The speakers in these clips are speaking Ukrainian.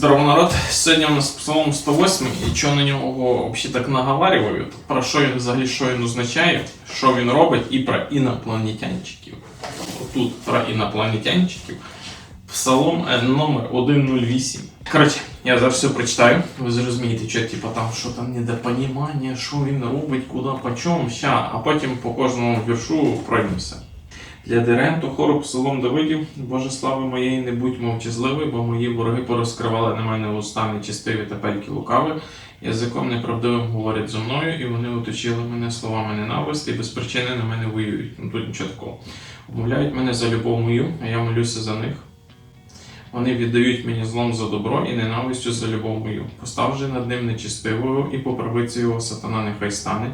Здорово, народ. Сьогодні у нас псалом 108, і що на нього взагалі так наговарюють, про що він взагалі що він означає, що він робить, і про інопланетянчиків. Тут про інопланетянчиків. Псалом е, номер 108. Коротше, я зараз все прочитаю. Ви зрозумієте, що типу, там, що там недопонімання, що він робить, куди, по чому, ща, а потім по кожному віршу пройдемося. Для диренту хору псалом Давидів, Боже слави моєї, не будь мовчазливий, бо мої вороги порозкривали на мене уста нечистиві та пельки лукави. Язиком неправдивим говорять зо мною, і вони оточили мене словами ненависти, і без причини на мене воюють. Ну тут нічого такого. Умовляють мене за любов мою, а я молюся за них. Вони віддають мені злом за добро і ненавистю за любов мою. Постав же над ним нечистивою, і по його сатана нехай стане.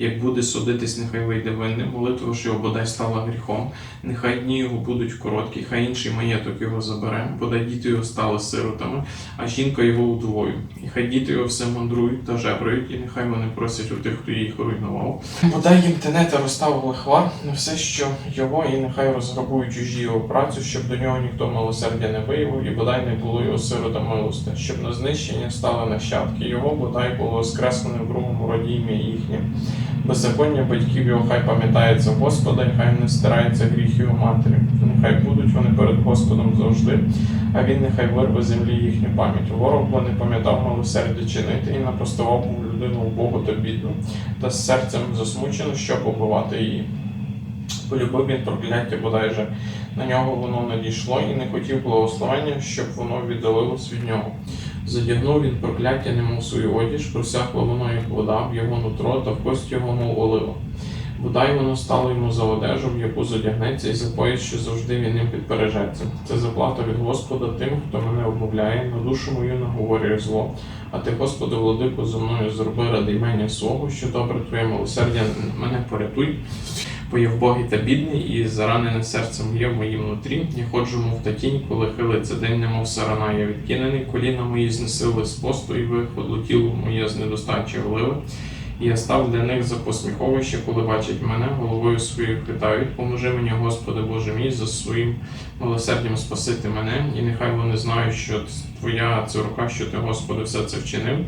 Як буде судитись, нехай вийде винним, молитва ж його бодай стала гріхом. Нехай дні його будуть короткі, хай інший маєток його забере, бодай діти його стали сиротами, а жінка його удвою. І хай діти його все мандрують та жебрають, і нехай вони просять у тих, хто їх руйнував. Бодай їм тенета розставив лихва на все, що його, і нехай розграбують чужі його працю, щоб до нього ніхто милосердя не виявив, і бодай не було його сирота милости, щоб на знищення стали нащадки його, бодай було воскреслене в другому роді ім'я їхнє. Беззаконня батьків його хай пам'ятається Господа, і хай не стирається гріх його матері. Нехай будуть вони перед Господом завжди, а він нехай вирве землі їхню пам'ять. Ворог бо не пам'ятав милосердя чинити і напростував був людину убогу та бідну, та з серцем засмучено, щоб побивати її. Полюбив він прокляття бодай же на нього воно надійшло і не хотів благословення, щоб воно віддалилось від нього. Задягнув він прокляття, немов свою одіж, просякло воно, як вода, в його нутро, та в кость його, мов олива. Бодай воно стало йому за одежу, в яку задягнеться, і за пояс, що завжди він ним підпережеться. Це заплата від Господа тим, хто мене обмовляє, на душу мою наговорює зло. А ти, Господи, владику, зо мною зроби ради імення свого, що добре твоє милосердя мене порятуй. Бо я вбогий та бідний, і заранене серце моє в моїм нутрі. Я ходжу, мов та тінь, коли хилиться день, немов сарана. Я відкинений, коліна мої знесили з посту, і виходло тіло моє з недостачі гливи. І я став для них за посміховище, коли бачать мене, головою своєю хитають. Поможи мені, Господи Боже мій, за своїм милосердям спасити мене, і нехай вони знають, що Твоя це рука, що ти, Господи, все це вчинив.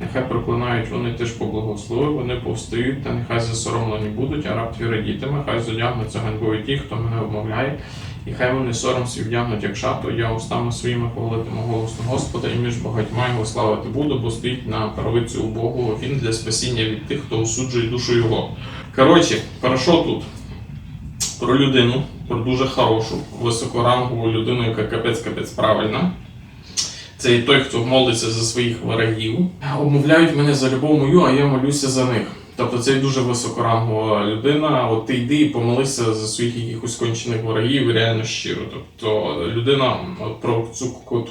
Нехай проклинають вони теж поблагослови, вони повстають, та нехай засоромлені будуть, а раб твій радітиме, хай зодягнуться ганьбою ті, хто мене обмовляє, і хай вони сором свій вдягнуть, як шату, я устами своїми хвалитиму голосно Господа, і між багатьма його славити буду, бо стоїть на правицю у Богу, він для спасіння від тих, хто осуджує душу його. Коротше, про що тут? Про людину, про дуже хорошу, високорангову людину, яка капець-капець правильна. Це той, хто молиться за своїх ворогів. Обмовляють мене за любов мою, а я молюся за них. Тобто це дуже високорангова людина. От ти йди і помолися за своїх якихось кончених ворогів реально щиро. Тобто людина про цю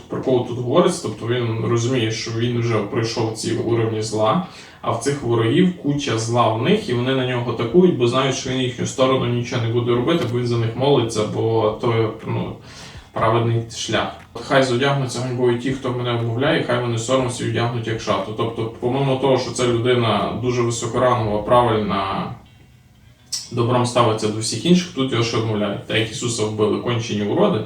про кого тут говориться, тобто він розуміє, що він вже пройшов ці уровні зла. А в цих ворогів куча зла в них, і вони на нього атакують, бо знають, що він їхню сторону нічого не буде робити, бо він за них молиться, бо то ну, праведний шлях. Хай зодягнуться ганьбою ті, хто мене обмовляє, хай вони сором свій одягнуть як шату. Тобто, помимо того, що ця людина дуже високорангова, правильна, добром ставиться до всіх інших, тут його ще обмовляють. Так як Ісуса вбили кончені уроди,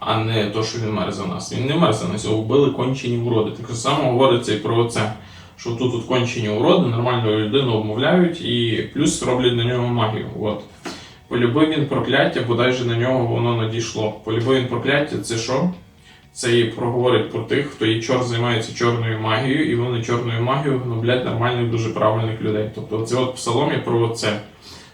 а не то, що він мер за нас. Він не мер за нас, його вбили кончені уроди. Так само говориться і про це. Що тут тут кончені уроди, нормальну людину обмовляють і плюс роблять на нього магію. От. Полюбив він прокляття, бодай же на нього воно надійшло. Полюбив він прокляття це що? Це і проговорить про тих, хто і чор займається чорною магією, і вони чорною магією гноблять нормальних, дуже правильних людей. Тобто це от псалом є про це,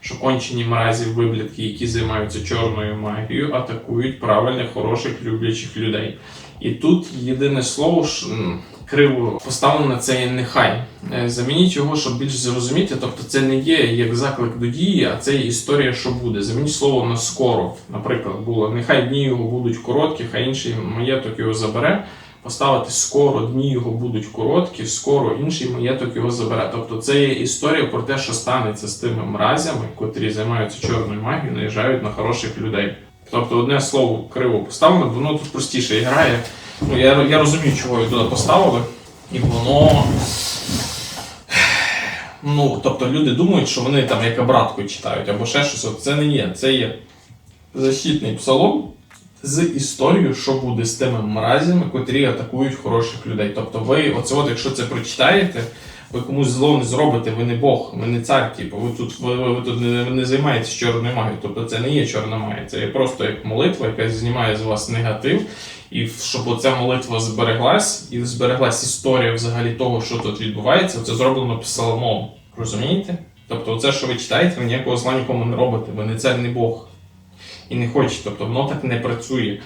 що кончені мразі виблядки, які займаються чорною магією, атакують правильних, хороших, люблячих людей. І тут єдине слово м, криво поставлено це нехай. Е, Замініть його, щоб більш зрозуміти. Тобто це не є як заклик до дії, а це є історія, що буде. Замініть слово на скоро. Наприклад, було нехай дні його будуть короткі, хай інший маєток його забере. Поставити скоро дні його будуть короткі, скоро інший маєток його забере. Тобто це є історія про те, що станеться з тими мразями, котрі займаються чорною магією, наїжджають на хороших людей. Тобто одне слово криво поставлено, воно тут простіше грає. Ну, я, я розумію, чого його туди поставили, і воно. Ну, тобто люди думають, що вони там як обраткою читають або ще щось. Це не є. Це є защитний псалом, з історією, що буде з тими мразями, котрі атакують хороших людей. Тобто ви, оце от, якщо це прочитаєте, ви комусь зло не зробите, ви не Бог, ви не цар, типу, ви тут, ви, ви тут не, не займаєтесь чорною магією. Тобто це не є чорна магія, це є просто як молитва, яка знімає з вас негатив. І щоб оця молитва збереглась, і збереглась історія взагалі того, що тут відбувається, це зроблено псалмом. Розумієте? Тобто, це, що ви читаєте, ви ніякого зла нікому не робите, ви не цар, не Бог. І не хочете. Тобто воно так не працює.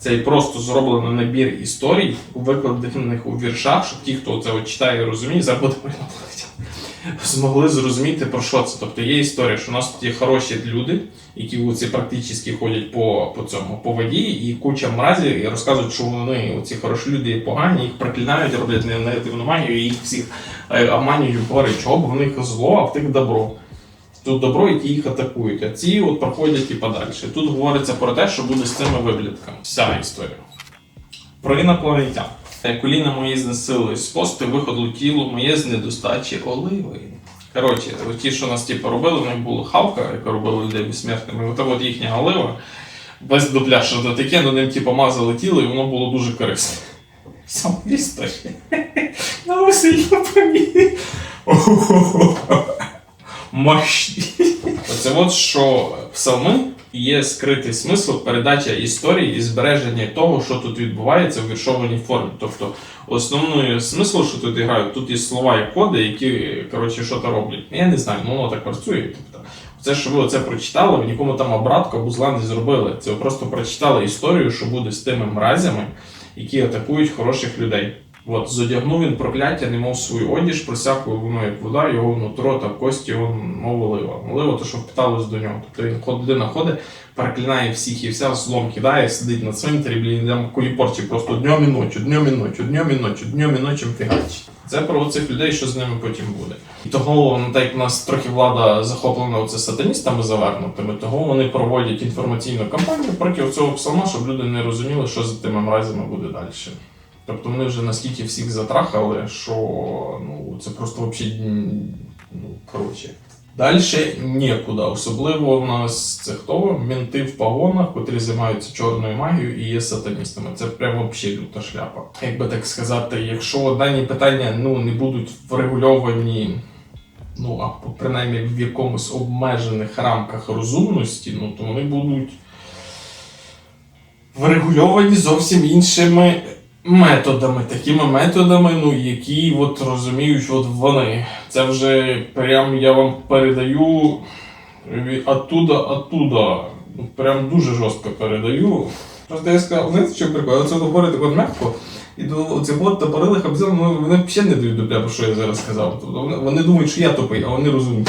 Це просто зроблено набір історій, викладених у віршах, щоб ті, хто це от читає і розуміє, зараз буде змогли зрозуміти про що це. Тобто є історія, що у нас тут є хороші люди, які оці практично ходять по, по цьому по воді, і куча мразів і розказують, що вони оці хороші люди погані, їх проклинають, роблять не- негативну магію, і їх всіх е, обманюють, говорять, чого бо в них зло, а в тих добро. Тут добро, які їх атакують, а ці от проходять і подальше. Тут говориться про те, що буде з цими виблядками. Вся історія. Про інопланетян. Коліна мої знесили з посту, виходило тіло моє з недостачі оливи. Коротше, ті, що нас типу, робили, в них була хавка, яка робила людей безсмертними. Ота от їхня олива, без дубля, що до таке, на ним типу, мазали тіло, і воно було дуже корисне. Сам історія. На Василь помі. Мощні. Оце от що псалми є скритий смисл передача історії і збереження того, що тут відбувається в віршованій формі. Тобто, основний смисл, що тут грають, тут є слова і коди, які коротше що то роблять. Я не знаю, ну воно так працює. Тобто, це, що ви оце прочитали, ви нікому там обратку або зла не зробили. Це ви просто прочитали історію, що буде з тими мразями, які атакують хороших людей. От, зодягнув він прокляття, немов свою одіж, просякло воно як вода, його нутро та кості його мов олива. Олива, то що впиталось до нього. Тобто він людина ходить, переклинає всіх і вся злом кидає, сидить на цвинтарі, блін, там коліпорчі просто днем і ночі, днем і ночі, днем і ночі, днем і ночі фігачить. Це про цих людей, що з ними потім буде. І того, ну, так як в нас трохи влада захоплена оце сатаністами завернутими, того вони проводять інформаційну кампанію проти цього псалма, щоб люди не розуміли, що за тими мразями буде далі. Тобто вони вже настільки всіх затрахали, що ну, це просто взагалі, ну, коротше. Далі нікуди. Особливо в нас це хто? Менти в погонах, котрі займаються чорною магією і є сатаністами. Це прямо взагалі люта шляпа. Як би так сказати, якщо дані питання ну, не будуть врегульовані, ну а принаймні в якомусь обмежених рамках розумності, ну то вони будуть врегульовані зовсім іншими методами, такими методами, ну, які от розуміють от вони. Це вже прям я вам передаю оттуда, оттуда. Ну, Прям дуже жорстко передаю. Просто я сказав, знаєте, що прикол? Це говорить так м'яко. І до оцих от топорилих обзорів, ну, вони взагалі не дають до про що я зараз сказав. Тобто вони думають, що я тупий, а вони розуміють.